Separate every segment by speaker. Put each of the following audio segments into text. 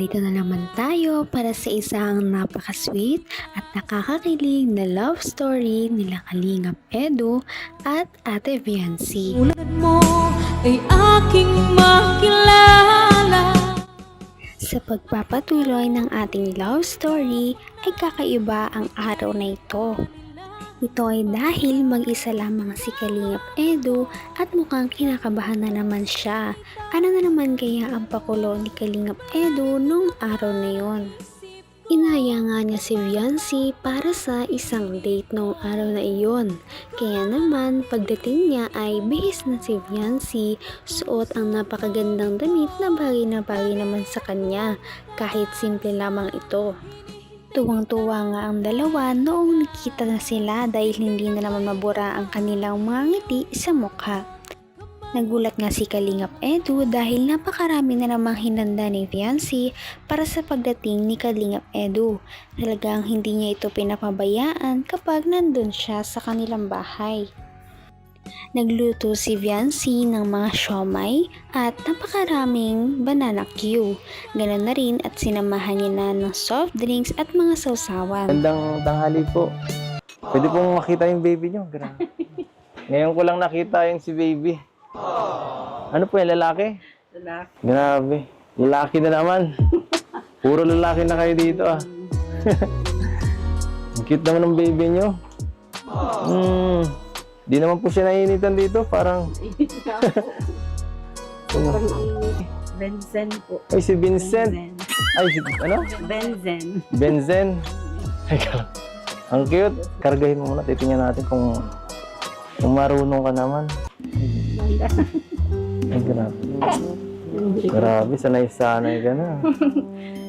Speaker 1: narito na naman tayo para sa isang napaka-sweet at nakakakilig na love story nila Kalingap Edu at Ate Viancy.
Speaker 2: Tulad mo ay aking makilala
Speaker 1: Sa pagpapatuloy ng ating love story ay kakaiba ang araw na ito. Ito ay dahil mag-isa lamang si Kalingap Edu at mukhang kinakabahan na naman siya. Ano na naman kaya ang pakulo ni Kalingap Edu nung araw na yon? Inaya nga niya si Viancy para sa isang date noong araw na iyon. Kaya naman, pagdating niya ay bihis na si Viancy, suot ang napakagandang damit na bagay na bagay naman sa kanya, kahit simple lamang ito. Tuwang-tuwa nga ang dalawa noong nakita na sila dahil hindi na naman mabura ang kanilang mga ngiti sa mukha. Nagulat nga si Kalingap Edu dahil napakarami na namang hinanda ni Fiancé para sa pagdating ni Kalingap Edu. Talagang hindi niya ito pinapabayaan kapag nandun siya sa kanilang bahay. Nagluto si Viancy ng mga siomay at napakaraming banana Q. Ganon na rin at sinamahan niya na ng soft drinks at mga sausawan.
Speaker 3: Gandang tanghali po. Pwede pong makita yung baby nyo. Grabe. Ngayon ko lang nakita yung si baby. Ano po yung lalaki?
Speaker 4: Lalaki.
Speaker 3: Grabe. Lalaki na naman. Puro lalaki na kayo dito ah. Ang cute naman ng baby nyo. Hmm. Di naman po siya nainitan dito. Parang,
Speaker 4: Benzen po.
Speaker 3: ay si Vincent.
Speaker 4: Benzen.
Speaker 3: Ay si, ano?
Speaker 4: Benzen.
Speaker 3: Benzen. Teka lang. Ang cute. Kargahin mo muna. Titingnan natin kung, kung marunong ka naman. Ay, grabe. Grabe, sanay-sanay ka na.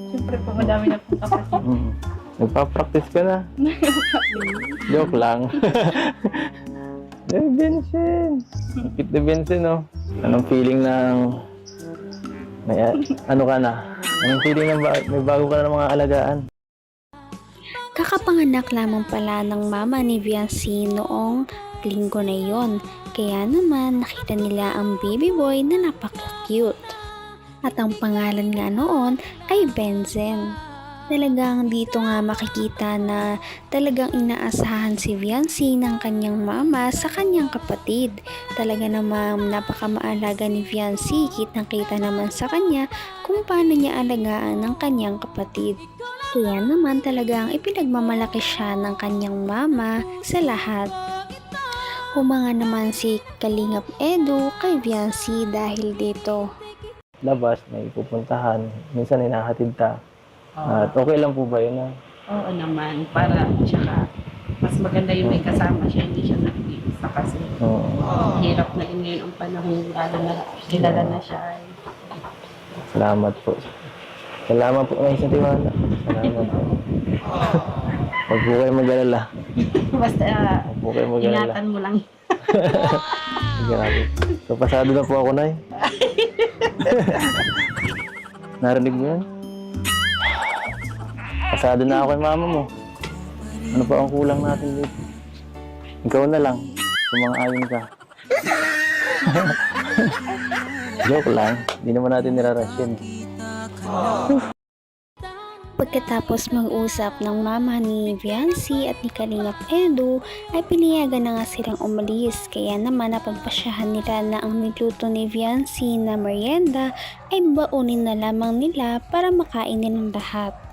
Speaker 4: Siyempre po, madami na po kapatid.
Speaker 3: Mm. Nagpa-practice ka na. Joke lang. eh, Vincent. Ang cute ni Vincent, no? Anong feeling ng... May, ano ka na? Anong feeling ng ba- may bago ka na ng mga alagaan?
Speaker 1: Kakapanganak lamang pala ng mama ni Viancy noong linggo na yon. Kaya naman nakita nila ang baby boy na napaka-cute. At ang pangalan nga noon ay Benzen. Talagang dito nga makikita na talagang inaasahan si Viancy ng kanyang mama sa kanyang kapatid. Talaga namang napakamaalaga ni Viancy, kitang kita naman sa kanya kung paano niya alagaan ng kanyang kapatid. Kaya naman talagang ipinagmamalaki siya ng kanyang mama sa lahat. Humanga naman si Kalingap Edu kay Viancy dahil dito.
Speaker 3: Labas, may pupuntahan. Minsan hinahatid ka. At okay lang po ba yun? ah?
Speaker 4: Oo naman, para tsaka mas maganda yung may kasama siya, hindi siya nag-iisa kasi
Speaker 3: Oo.
Speaker 4: hirap na rin ngayon ang panahon lalo na kilala na siya.
Speaker 3: Salamat po. Salamat po ngayon sa tiwala. Salamat po. Huwag po kayo mag-alala.
Speaker 4: Basta uh,
Speaker 3: Huwag po kayo mag-alala.
Speaker 4: ingatan mo lang.
Speaker 3: Grabe. So, pasado na po ako, Nay. Narinig mo yun? Pasado na ako kay mama mo. Ano pa ang kulang natin dito? Ikaw na lang. Sumang-ayon ka. Joke lang. Hindi naman natin nirarush.
Speaker 1: Pagkatapos mag-usap ng mama ni Viancy at ni Kalingap Edu ay pinayagan na nga silang umalis kaya naman napagpasyahan nila na ang niluto ni Viancy na merienda ay baunin na lamang nila para makain nilang lahat.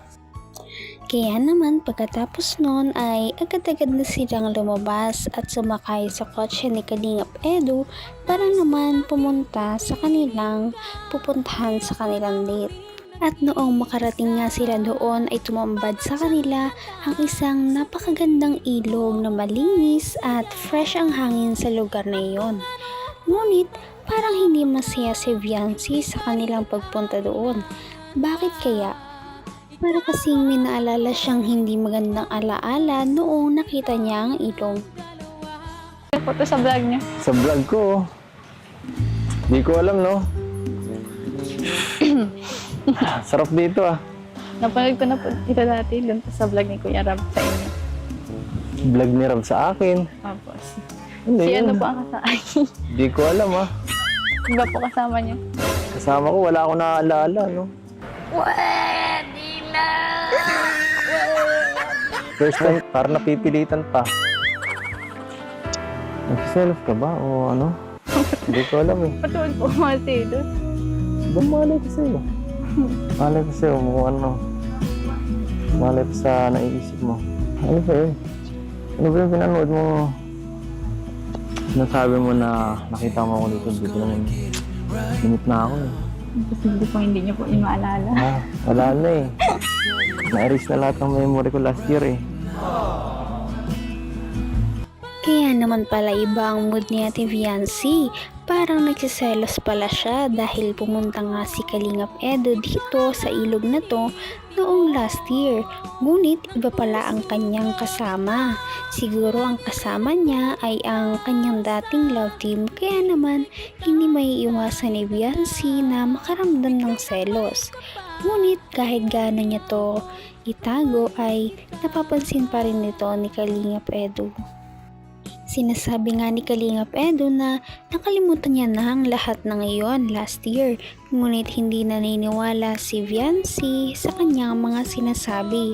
Speaker 1: Kaya naman pagkatapos nun ay agad-agad na silang lumabas at sumakay sa kotse ni Kalingap Edu para naman pumunta sa kanilang pupuntahan sa kanilang date. At noong makarating nga sila doon ay tumambad sa kanila ang isang napakagandang ilog na malinis at fresh ang hangin sa lugar na iyon. Ngunit parang hindi masaya si Viancy sa kanilang pagpunta doon. Bakit kaya? Para kasing may naalala siyang hindi magandang alaala noong nakita niya ang ilog.
Speaker 5: Photo sa vlog niya.
Speaker 3: Sa vlog ko, oh. Di ko alam, no? Sarap dito, ah.
Speaker 5: Napanood ko na po dito dati dun sa vlog ni Kuya Rab sa inyo.
Speaker 3: Vlog ni Rob sa akin.
Speaker 5: Tapos,
Speaker 3: Ano
Speaker 5: si
Speaker 3: yun?
Speaker 5: ano po ang kasama?
Speaker 3: Di ko alam, ah.
Speaker 5: Iba po kasama niyo.
Speaker 3: Kasama ko, wala akong naaalala, no?
Speaker 5: Wait!
Speaker 3: First time, parang napipilitan pa. Nagsiselos ka ba o ano? Hindi ko alam eh.
Speaker 5: Patuon po kasi doon.
Speaker 3: Ba malay ko sa'yo? Malay ko sa'yo kung ano. Malay ko sa naiisip mo. Ano ba yun? Ano ba yung pinanood mo? Sinasabi mo na nakita mo ako dito, dito naman. Limit na ako eh.
Speaker 5: Posible po hindi niyo po yung maalala.
Speaker 3: Ah, wala na eh. Na-erase na lahat ng memory ko last year eh.
Speaker 1: Kaya naman pala iba ang mood ni Ate Viancy. Parang nagsiselos pala siya dahil pumunta nga si Kalingap Edo dito sa ilog na to noong last year. Ngunit iba pala ang kanyang kasama. Siguro ang kasama niya ay ang kanyang dating love team kaya naman hindi may iwasan ni Viancy na makaramdam ng selos. Ngunit kahit gaano niya to itago ay napapansin pa rin nito ni Kalingap Edo. Sinasabi nga ni Kalingap Edo na nakalimutan niya na ang lahat na ngayon last year, ngunit hindi naniniwala si Viancy sa kanyang mga sinasabi.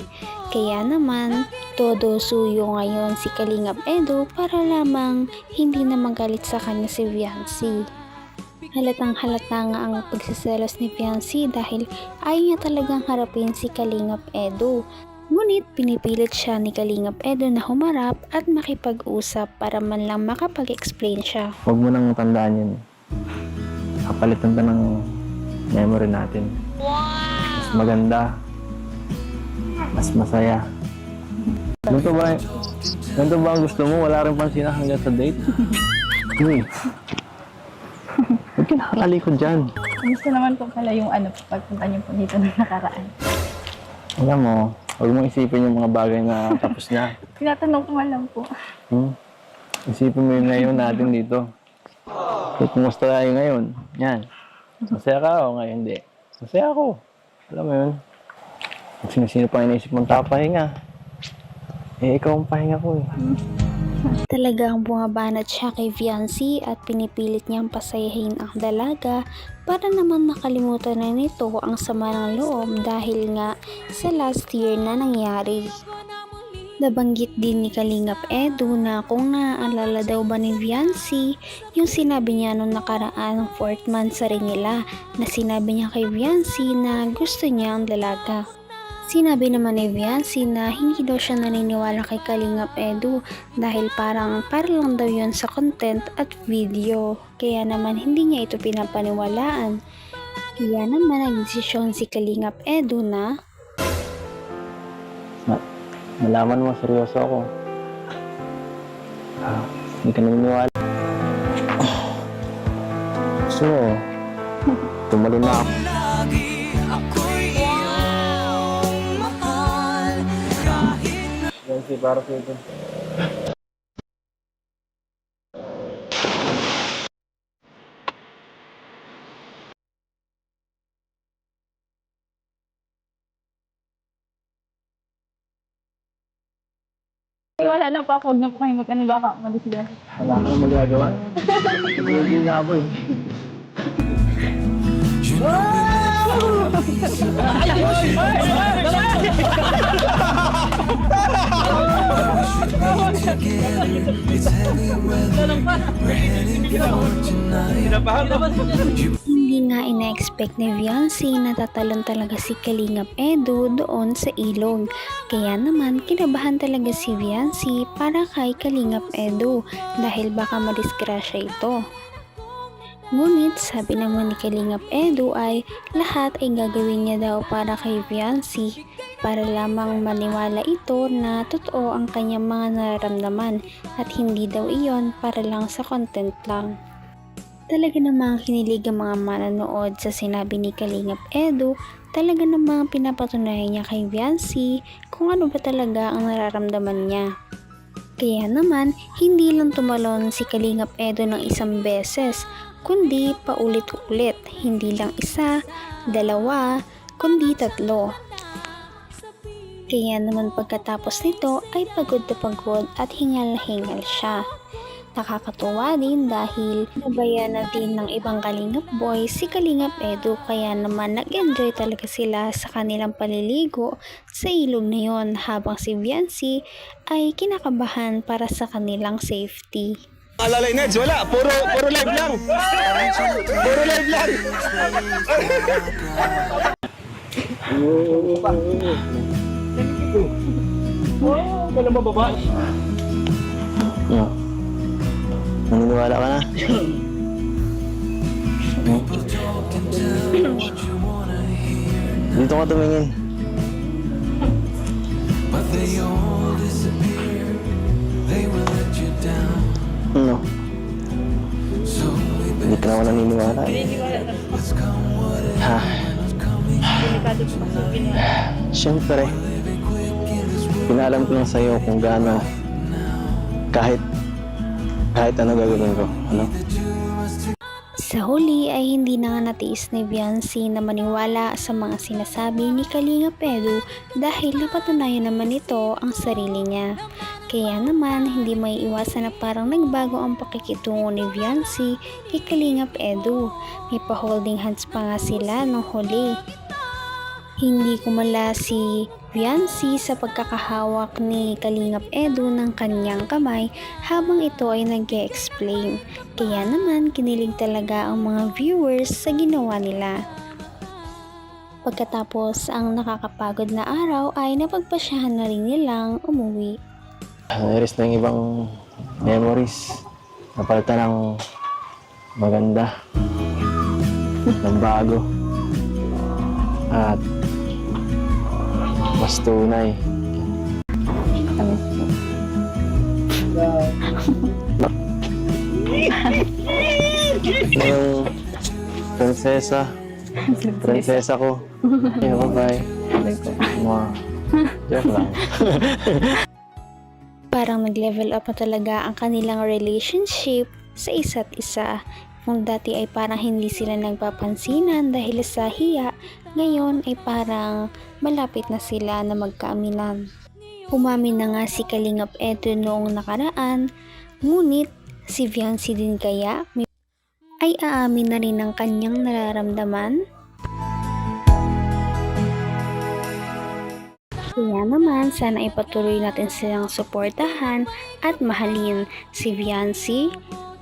Speaker 1: Kaya naman, todo suyo ngayon si Kalingap Edo para lamang hindi na magalit sa kanya si Viancy. Halatang halata nga ang pagsiselos ni Viancy dahil ayaw niya talagang harapin si Kalingap Edo. Ngunit pinipilit siya ni Kalingap Edo na humarap at makipag-usap para man lang makapag-explain siya.
Speaker 3: Huwag mo nang tandaan yun. Kapalitan ka ng memory natin. Mas maganda. Mas masaya. Ganito ba, ganito ba ang gusto mo? Wala rin pansin hanggang sa date? Uy. Huwag ka nakakalikod dyan.
Speaker 5: Gusto naman po pala yung ano, pagpunta niyo po dito na nakaraan.
Speaker 3: Alam mo, huwag mong isipin yung mga bagay na tapos na.
Speaker 5: Tinatanong ko lang po.
Speaker 3: Hmm? Isipin mo yung ngayon natin dito. Kung kumusta tayo ngayon? Yan. Masaya ka o ngayon hindi? Masaya ako. Alam mo yun? Kung sino-sino pa iniisip mong tapahinga. Eh, ikaw ang pahinga ko eh.
Speaker 1: Talagang bumabanat siya kay Viancy at pinipilit niyang pasayahin ang dalaga para naman makalimutan na nito ang sama ng loob dahil nga sa last year na nangyari. Nabanggit din ni Kalingap Edu na kung naaalala daw ba ni Viancy yung sinabi niya nung nakaraan ng 4th month sa rin nila na sinabi niya kay Viancy na gusto niya ang dalaga. Sinabi naman ni Viancy na hindi daw siya naniniwala kay Kalingap Edu dahil parang para lang daw yun sa content at video. Kaya naman hindi niya ito pinapaniwalaan. Kaya naman nagdesisyon si Kalingap Edu na
Speaker 3: Malaman mo, seryoso ako. Ah, hindi ka naniniwala. Gusto mo, na ako. Si para sa ito.
Speaker 5: Ay, wala na po ako. Huwag na po kayo mag-ano. Baka umalis sila.
Speaker 3: Wala na magagawa. Hindi na ako eh.
Speaker 1: Hindi nga ina-expect ni Viancy na tatalon talaga si Kalingap Edu doon sa ilog. Kaya naman kinabahan talaga si Viancy para kay Kalingap Edu dahil baka madisgrasya ito. Ngunit sabi naman ni Kalingap Edu ay lahat ay gagawin niya daw para kay Viancy para lamang maniwala ito na totoo ang kanyang mga nararamdaman at hindi daw iyon para lang sa content lang. Talaga namang kinilig ang mga manonood sa sinabi ni Kalingap Edu, talaga namang pinapatunayan niya kay Viancy kung ano ba talaga ang nararamdaman niya. Kaya naman, hindi lang tumalon si Kalingap Edu ng isang beses, kundi paulit-ulit, hindi lang isa, dalawa, kundi tatlo. Kaya naman pagkatapos nito ay pagod na pagod at hingal-hingal siya. Nakakatuwa din dahil nabayan na din ng ibang Kalingap Boy si Kalingap Edu kaya naman nag-enjoy talaga sila sa kanilang paliligo sa ilog na yon habang si Viancy ay kinakabahan para sa kanilang safety.
Speaker 6: Alalay Neds, wala. Puro, puro live lang. Puro live lang. Oh, wala mababa.
Speaker 3: No. Naniniwala ka na? Dito ka tumingin. Ano? Hindi ka naman naniniwala. eh. Ha?
Speaker 5: Po kasi ginawa.
Speaker 3: Siyempre. Pinalam ko lang sa'yo kung gaano kahit kahit ano gagawin ko. Ano?
Speaker 1: Sa huli ay hindi na nga natiis ni Viancy na maniwala sa mga sinasabi ni Kalinga Pedro dahil napatunayan naman ito ang sarili niya. Kaya naman hindi may iwasan na parang nagbago ang pakikitungo ni Viancy kay Kalingap Edu. May pa-holding hands pa nga sila nung huli. Hindi kumala si Viancy sa pagkakahawak ni Kalingap Edu ng kanyang kamay habang ito ay nag explain Kaya naman kinilig talaga ang mga viewers sa ginawa nila. Pagkatapos ang nakakapagod na araw ay napagpasyahan na rin nilang umuwi.
Speaker 3: Nairis na yung ibang memories. Napalitan ng maganda. ng bago. At mas tunay. yung prinsesa. Prinsesa ko. Ayun, bye-bye. Mga joke lang.
Speaker 1: Parang nag-level up na talaga ang kanilang relationship sa isa't isa. Kung dati ay parang hindi sila nagpapansinan dahil sa hiya, ngayon ay parang malapit na sila na magkaaminan. Umamin na nga si Kalingap Edo noong nakaraan, ngunit si Viancy din kaya ay aamin na rin ang kanyang nararamdaman? Kaya naman, sana ipatuloy natin silang suportahan at mahalin si Viancy,